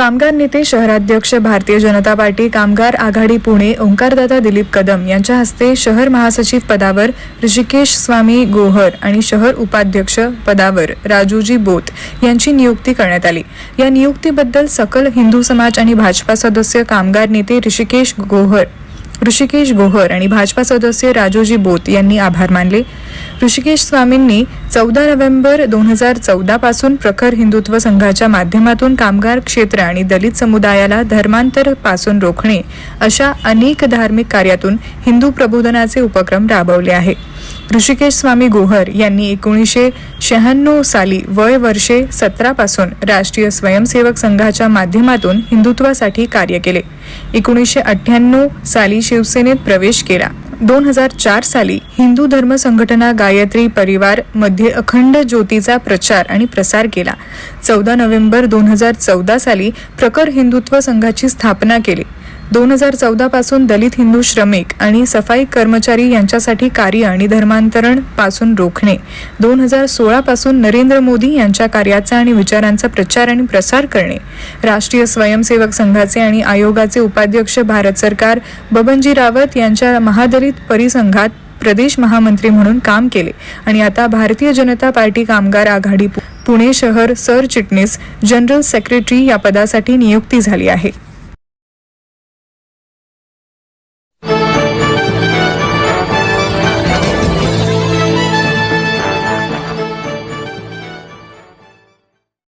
कामगार नेते शहराध्यक्ष भारतीय जनता पार्टी कामगार आघाडी पुणे ओंकारदादा दिलीप कदम यांच्या हस्ते शहर महासचिव पदावर ऋषिकेश स्वामी गोहर आणि शहर उपाध्यक्ष पदावर राजूजी बोत यांची नियुक्ती करण्यात आली. या नियुक्तीबद्दल सकल हिंदू समाज आणि भाजपा सदस्य कामगार नेते ऋषिकेश गोहर ऋषिकेश गोहर आणि भाजपा सदस्य राजोजी बोत यांनी आभार मानले. ऋषिकेश स्वामींनी चौदा नोव्हेंबर दोन हजार चौदा पासून प्रखर हिंदुत्व संघाच्या माध्यमातून कामगार क्षेत्र आणि दलित समुदायाला धर्मांतरपासून रोखणे अशा अनेक धार्मिक कार्यातून हिंदू प्रबोधनाचे उपक्रम राबवले आहे ऋषिकेश स्वामी गोहर यांनी एकोणीसशे शहाण्णव साली वय वर्षे सतरापासून राष्ट्रीय स्वयंसेवक संघाच्या माध्यमातून हिंदुत्वासाठी कार्य केले. एकोणीसशे अठ्ठ्याण्णव साली शिवसेनेत प्रवेश केला. दोन हजार चार साली हिंदू धर्म संघटना गायत्री परिवारमध्ये अखंड ज्योतीचा प्रचार आणि प्रसार केला. चौदा नोव्हेंबर दोन हजार चौदा साली प्रखर हिंदुत्व संघाची स्थापना केली. दोन हजार चौदा पासून दलित हिंदू श्रमिक आणि सफाई कर्मचारी यांच्यासाठी कार्य आणि धर्मांतरणपासून रोखणे. दोन हजार सोळा पासून नरेंद्र मोदी यांच्या कार्याचा आणि विचारांचा प्रचार आणि प्रसार करणे. राष्ट्रीय स्वयंसेवक संघाचे आणि आयोगाचे उपाध्यक्ष भारत सरकार बबनजी रावत यांच्या महादलित परिसंघात प्रदेश महामंत्री म्हणून काम केले आणि आता भारतीय जनता पार्टी कामगार आघाडी पुणे शहर सरचिटणीस जनरल सेक्रेटरी या पदासाठी नियुक्ती झाली आहे.